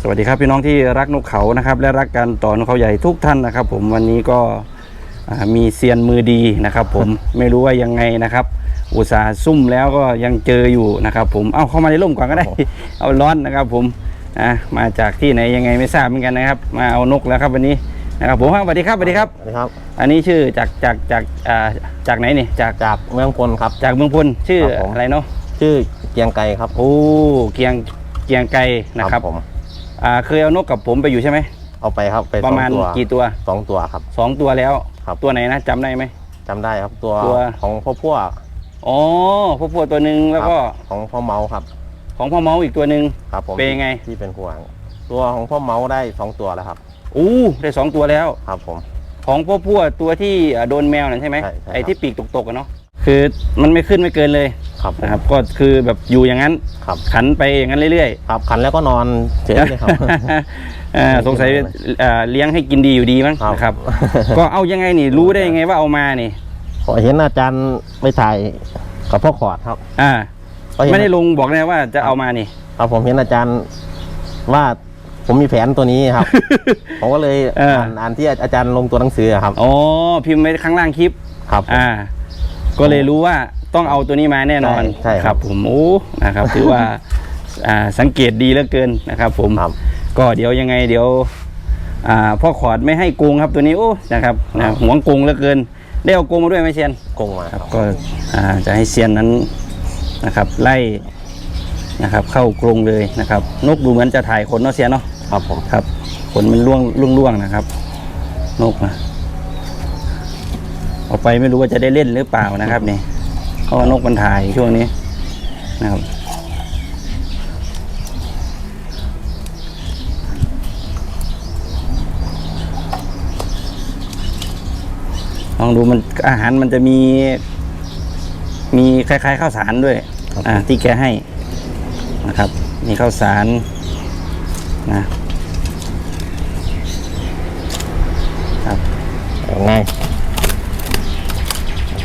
สวัสดีครับพี่น้องที่รักนกเขานะครับ และรักการต่อนกเขาใหญ่ทุกท่านนะครับ ผมวันนี้ก็อ่ามีเซียนมือดีนะครับ ผมไม่รู้ว่ายังไงนะครับ อุตส่าห์ซุ่มแล้วก็ยังเจออยู่นะครับ ผมเอาเข้ามาในร่มก่อนก็ได้ เอาร้อนนะครับ ผมอะมาจากที่ไหนยังไงไม่ทราบเหมือนกันนะครับ มาเอานกแล้วครับวันนี้นะครับผมครับสวัสดีครับสวัสดีครับสวัสดีครับ อันนี้ชื่อจากจากจากอ่าจากไหนนี่จากจากเมืองพลครับ จากเมืองพลชื่อครับผมอะไรเนาะชื่อเกียงไกรครับโอ้เกียงเกียงไกรนะครับผม อ่าเคยเอานกกับผมไปอยู่ใช่ไหมเอาไปครับไปประมาณสองตัวกี่ตัวสองตัวครับ สองตัวแล้วครับ ตัวไหนนะจำได้ไหม จำได้ครับตัวตัว ของพ่อพั่วอ๋อพวกพวกตัวหนึ่งแล้วก็ครับของพ่อเมาครับ ของพ่อเมาส์อีกตัวหนึ่ง ครับผมเป็นยังไง ที่เป็นห่วง ตัวของพ่อเมาได้สองตัวแล้วครับ อู้ได้สองตัวแล้ว ครับผม ของพวกพวกตัวที่อ่าโดนแมวนั่นใช่ไหมใช่ใช่ครับ ไอ้ที่ปีกตกๆอะเนาะ คือมันไม่ขึ้นไม่เกินเลยครับผมนะครับ ก็คือแบบอยู่อย่างนั้นครับ ขันไปอย่างนั้นเรื่อยครับขันแล้วก็นอนเฉยเลยครับๆอ่าสงสัยไม่กินอ่าเลี้ยงให้กินดีอยู่ดีมั้งครับ นะครับ ก็เอายังไงนี่ รู้ได้ยังไงว่าเอามานี่ ขอเห็นอาจารย์ไปถ่ายกับพ่อขอดครับอ่า ก็เห็นไม่ได้ลงบอกเลยว่าจะเอามานี่ ครับผมเห็นอาจารย์ว่าผมมีแผนตัวนี้ครับ ผมก็เลยเอออ่ อ่านอ่านที่อาจารย์ลงตัวหนังสือครับ อ๋อพิมพ์ไว้ข้างล่างคลิป ครับอ่า ก็เลยรู้ว่าต้องเอาตัวนี้มาแน่นอนใช่ใช่คครัรับบผมโอ้นะครับถือว่าอ่าสังเกตดีเหลือเกินนะครับ ผมครับก็เดี๋ยวยังไงเดี๋ยวอ่าพ่อขอดไม่ให้โกงครับตัวนี้โอ้นะครับนะหวงโกงเหลือเกิน ได้เอาโกงมาด้วยไหมเซียนกงมาครับก็อ่าจะให้เซียนนั้นนะครับ ไล่นะครับ เข้ากรงเลยนะครับ นกดูเหมือนจะถ่ายขนเนาะเซียนเนาะครับผมครับขนมันล่วงล่วงล่วงนะครับ นกนะ ออกไปไม่รู้ว่าจะได้เล่นหรือเปล่านะครับนี่เพราะว่านกมันถ่ายช่วงนี้นะครับลองดูมันอาหารมันจะมี มีคล้ายๆข้าวสารด้วยครับอ่าที่แกให้นะครับ มีข้าวสารนะ เอาง่าย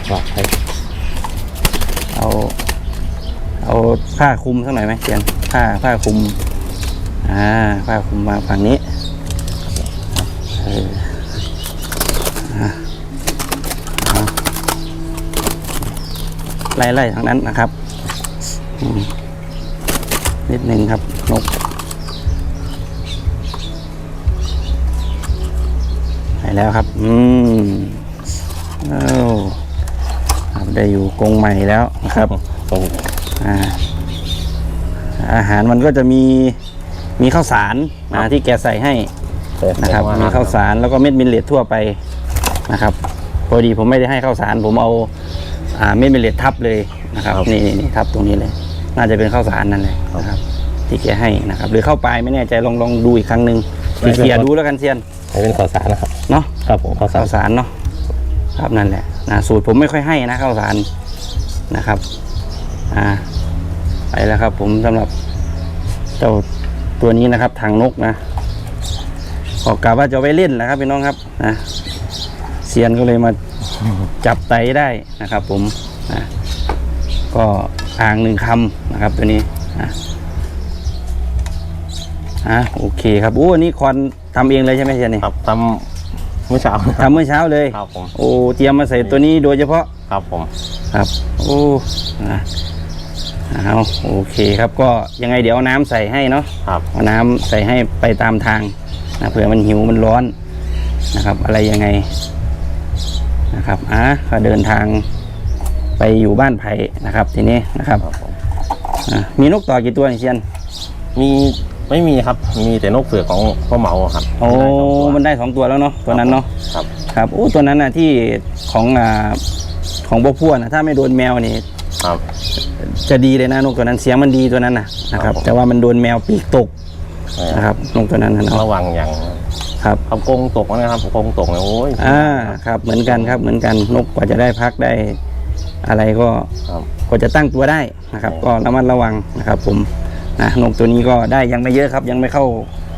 ก็ให้ เอา เอา ผ้าคลุมสักหน่อยไหมเจียนผ้าผ้าคลุม อ่า ผ้าคลุมมาฝั่งนี้เอออะเอาไล่ไล่ทางนั้นนะครับอืมนิดหนึ่งครับนกไปแล้วครับ อืมเอ้าครับได้อยู่กรงใหม่แล้วนะครับตรงอ่า อาหารมันก็จะมีมีข้าวสารนะที่แกใส่ให้เปิดนะครับเสียงมีข้าวสารแล้วก็เม็ดมิลเลตทั่วไปนะครับพอดีผมไม่ได้ให้ข้าวสารผมเอาอ่าเม็ดมิลเลตทับเลยนะครับนี่นี่นี่ทับตรงนี้เลย น่าจะเป็นข้าวสารนั่นเลยนะครับ ที่แกให้นะครับ หรือเข้าไปไม่แน่ใจลองลองดูอีกครั้งหนึ่งเสียดูแล้วกันเซียนให้เป็นข้าวสารนะครับเนาะครับผมข้าวสารข้าวสารเนาะครับนั่นแหละนะสูตรผมไม่ค่อยให้นะข้าวสารนะครับ อ่า ไปแล้วครับ ผมสำหรับเจ้าตัวนี้นะครับทางนกนะออกกะว่าจะเอาไว้เล่นแหละครับพี่น้องครับนะเซียนก็เลยมาจับไตได้นะครับ ผมนะก็อ่างหนึ่งคำนะครับ ตัวนี้นะอะโอเคครับโอ้อันนี้คอนทำเองเลยใช่ไหมเซียนนี่ครับทำเมื่อเช้าทำเมื่อเช้าเลย ครับผม โอ้เตรียมมาใส่ตัวนี้โดยเฉพาะ ครับผม ครับ โอ้นะ เอาโอเคครับก็ยังไงเดี๋ยวเอาน้ำใส่ให้เนาะครับ เอาน้ำใส่ให้ไปตามทางนะเผื่อมันหิวมันร้อนนะครับ อะไรยังไงนะครับอะก็เดินทางไปอยู่บ้านไผ่นะครับทีนี้นะครับครับผมอะมีนกต่อกี่ตัวนี่เชียน มีไม่มีครับ มีแต่นกเสือของพ่อเหมาครับโอ้ได้สงตัวมันได้สองตัวแล้วเนาะตัวนั้นเนาะครับ ครับโอ้ตัวนั้นน่ะที่ของอ่าของพวกพวกนะถ้าไม่โดนแมวนี่ ครับ จะดีเลยนะนกตัวนั้นเสียงมันดีตัวนั้นนะนะครับครับผมแต่ว่ามันโดนแมวปีกตกนะครับนกตัวนั้นนะระเนาะวังอย่างครับครับกงตกนะครับกงตกเนี่ยโอ้ยอ่าครับ เหมือนกันครับเหมือนกันนกกว่าจะได้พักได้ อะไรก็ครับกว่าจะตั้งตัวได้นะครับครับ ก็ระมัดระวังนะครับ ผมนะนกตัวนี้ก็ได้ยังไม่เยอะครับ ยังไม่เข้า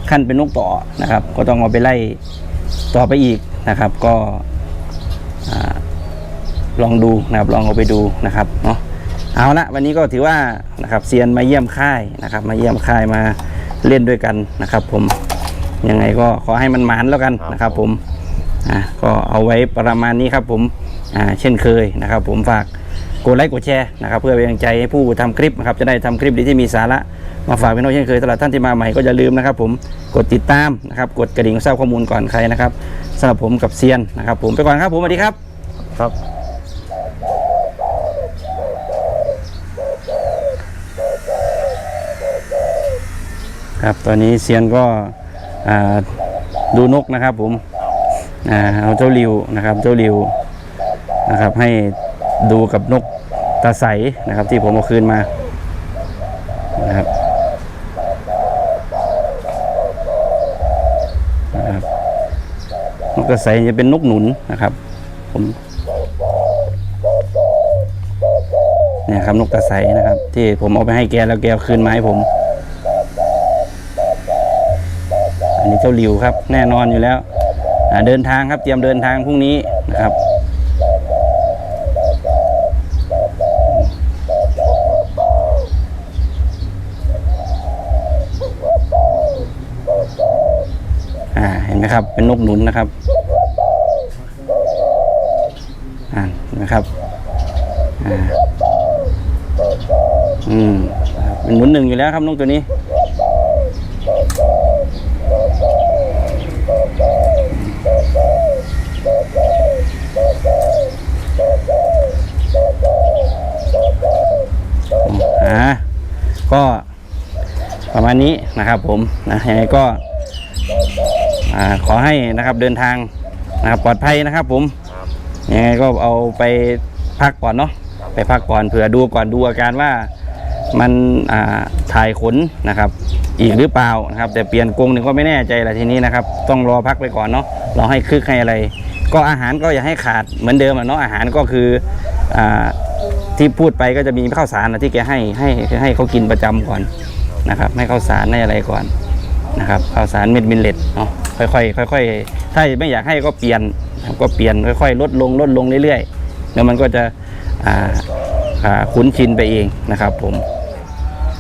ขั้นเป็นนกต่อนะครับ ก็ต้องเอาไปไล่ต่อไปอีกนะครับ ก็อ่า ลองดูนะครับลองเอาไปดูนะครับเนาะเอาละวันนี้ก็ถือว่านะครับเซียนมาเยี่ยมค่ายนะครับ มาเยี่ยมค่ายมาเล่นด้วยกันนะครับ ผมยังไงก็ขอให้มันหมานแล้วกันนะครับ ผมอ่าก็เอาไว้ประมาณนี้ครับ ผมอ่าเช่นเคยนะครับ ผมฝากกดไลค์กดแชร์นะครับ เพื่อเป็นกำลังใจให้ผู้ทำคลิปนะครับจะได้ทำคลิปดีที่มีสาระมาฝากพี่น้องเช่นเคยสำหรับท่านที่มาใหม่ก็อย่าลืมนะครับ ผมกดติดตามนะครับ กดกระดิ่งทราบข้อมูลก่อนใครนะครับสำหรับผมกับเซียนนะครับ ผมไปก่อนครับผมสวัสดีครับครับ ครับตอนนี้เซียนก็ดูนกนะครับผมอเอาเจ้าริวนะครับเจ้าริวนะครับให้ดูกับนกตาใสนะครับที่ผมเอาคืนมานะครับนะครับนกตาใสจะเป็นนกหนุนนะครับผมเนี่ยครับนกตาใสนะครับ ที่ผมเอาไปให้แกแล้วแกคืนมาให้ผม อันนี้เจ้าหลิวครับ แน่นอนอยู่แล้วเดินทางครับเตรียมเดินทางพรุ่งนี้นะครับเห็นไหมครับ เป็นนกหนุนนะครับอ่านไหมครับอ่าอืมเป็นหนุนหนึ่งอยู่แล้วครับนกตัวนี้ อ่าก็ประ มาณนี้นะครับผมนะยังไงก็ขอให้นะครับเดินทางนะครับปลอดภัยนะครับผมยังไงก็เอาไปพักก่อนเนาะไปพักก่อนเผื่อดูก่อนดูอาการว่ามันถ่ายขนนะครับ อีกหรือเปล่านะครับ แต่เปลี่ยนกรงหนึ่งก็ไม่แน่ใจละทีนี้นะครับ ต้องรอพักไปก่อนเนาะรอให้คึกให้อะไร ก็อาหารก็อย่าให้ขาดเหมือนเดิมอะเนาะอาหารก็คืออที่พูดไปก็จะมีข้าวสารนะที่แกให้ให้ให้เขากินประจำก่อน นะครับ ให้ข้าวสารให้อะไรก่อนนะครับข้าวสารเม็ดมิลเลตเนาะค่อยๆค่อยๆถ้าไม่อยากให้ก็เปลี่ยนก็เปลี่ยนค่อยๆ ลดลงลดลงเรื่อยๆแล้วมันก็จะคุ้นชินไปเองนะครับ ผม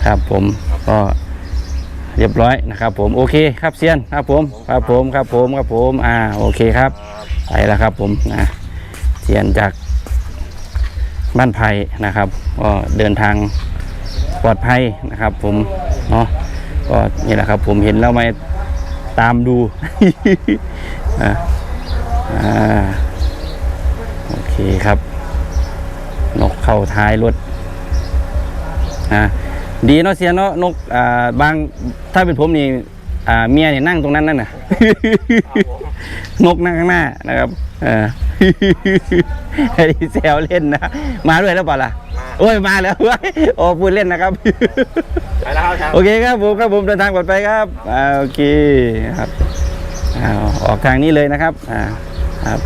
ครับผมก็เรียบร้อยนะครับ ผมโอเคครับเซียนครับผมครับผมครับผมครับผมอ่าโอเคครับไปแล้วครับ ผมนะเซียนจากบ้านไผ่นะครับ ก็เดินทางปลอดภัยนะครับ ผม เนาะก็นี่แหละครับ ผมเห็นแล้วมาตามดูอ่าอ่าโอเคครับ นกเข้าท้ายรถนะดีเนาะเสียเนาะนกอ่าบางถ้าเป็นผมนี่อ่าเมียเนี่ยนั่งตรงนั้นนั่นน่ะนกนั่งข้างหน้านะครับเออไอ้นี่แซวเล่นนะมาด้วยแล้วเปล่าล่ะ โอ้ยมาแล้วเว้ยโอ้พูดเล่นนะครับ ไปแล้วครับโอเคครับผมครับผมเดินทางปลอดภัยครับอ่าโอเคครับอ่าออกทางนี้เลยนะครับอ่าครับ